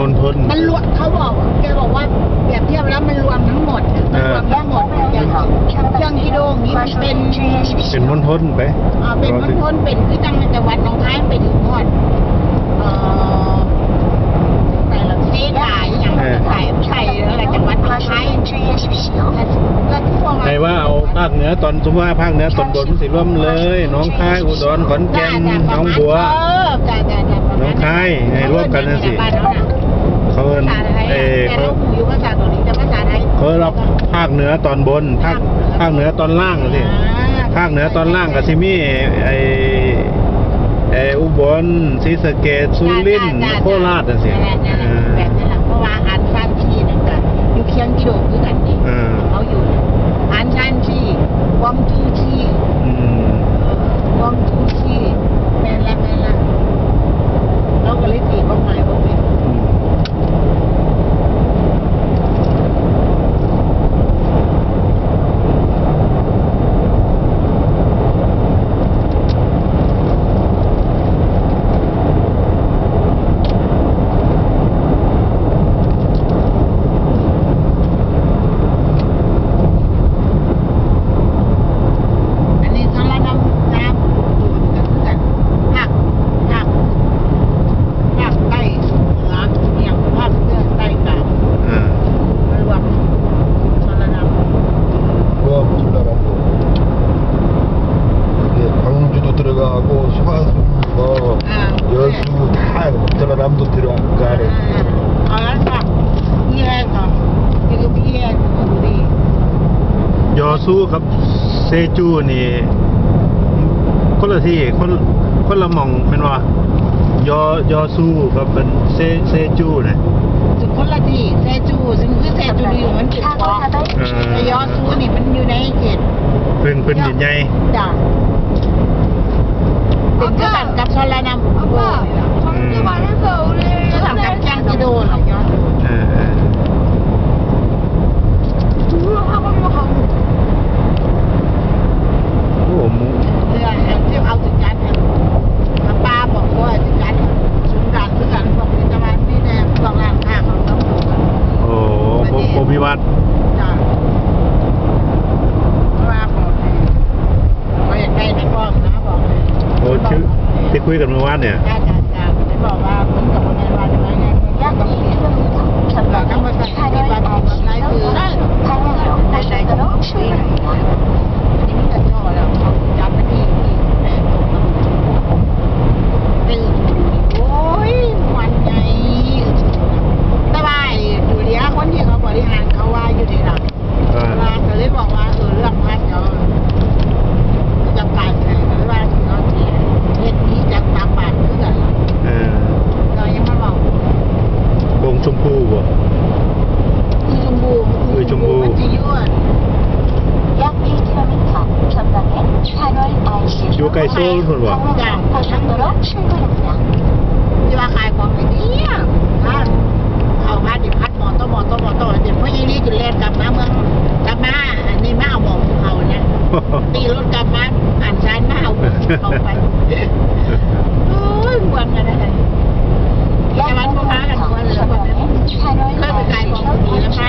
มณฑล มันรวมเขาบอกแกบอกว่าเปรียบเทียบแล้วมันรวมทั้งหมดมันรวมทั้งหมดอย่างเครื่องกิโลนี้มันเป็นเป็นมณฑลไปอ่าเป็นมณฑลเป็นคือจังจังหวัดหนองคายเป็นหมดเอ่อแต่ละเส้นหลายอย่างใส่ใส่อะไรจังหวัดหนองคายแล้วทั่วมาใครว่าเอาภาคเหนือตอนสมมติว่าภาคเหนือตอนบนสิร่วมเลยหน้องคายอุดรขอนแก่นหน้องบัว เออจ้าจ้าจ้าประมาณหนองคายให้ร่วมกันนะสิ บ้านเราน่ะ เขาเอิ้น ภาษา ไทยเออะอแต่เขาเราหูอยู่ภาษาเกาหลีแต่ภาษาไทยเขารับภาคเหนือตอนบนภาคภาคเหนือตอนล่างน่ะสิภาคเหนือตอนล่างกับซิมีไอไออุบลศรีสะเกษสุรินทร์โคราชน่ะสินั่นแหละเออแบบนั้น อสู้ครับเซจูนี่คนละที่คนคนละหมองเป็นว่ายอยอสู้ครับเป็นเซเซจูเนี่ยจุดคนละที่แซจูซึ่งคือแซจูดีมันเก็บเกาะเออแต่ยอดซูนี่มันอยู่ในเขตเป็นเป็นดินใหญ่จ้ะเป็นคือกันกับสารน้ำอุบลนี่ล่ะ อืม คือกันกับแจ้งกิโดนล่ะยอด เออเออโอ้หมู เรื่องที่เอาถึงกันเนี่ยป้าบอกว่าถึงกันศูนย์การคือกันบอกมีตะวันมีแดงบอกร้านค้าเขาต้องดูกัน โอ้ โหโอภิวัตรจ้ะว่าบอกเลยเขาอยากได้นักร้องนะบอกเลยโอ้ชื่อที่คุยกันเมื่อวานเนี่ย จ้าจ้าจ้าจะบอกว่าคนกับคนในวันยังไงไงคนกับคนสำหรับทั้งบริษัทที่บ้านข เพิ่นว่าทุกอย่างเขาทั้งรถีายงอย่างนี้เขาพาดิพัดหมอต้อหมอต้อหมอต้อเดี๋ยวพ่อยี่นี่จุดแรกกลับมาเมืองกลับมาอันนี้มาเอาหมอกเขาเนี่ยตีรถกลับมาอ่านชานมาเอาเอาไปเอ้ยมวนกันอะไรแต่วันพ่อพากันมวนเลยวันนั้นเคยไปขายของดีแล้วพา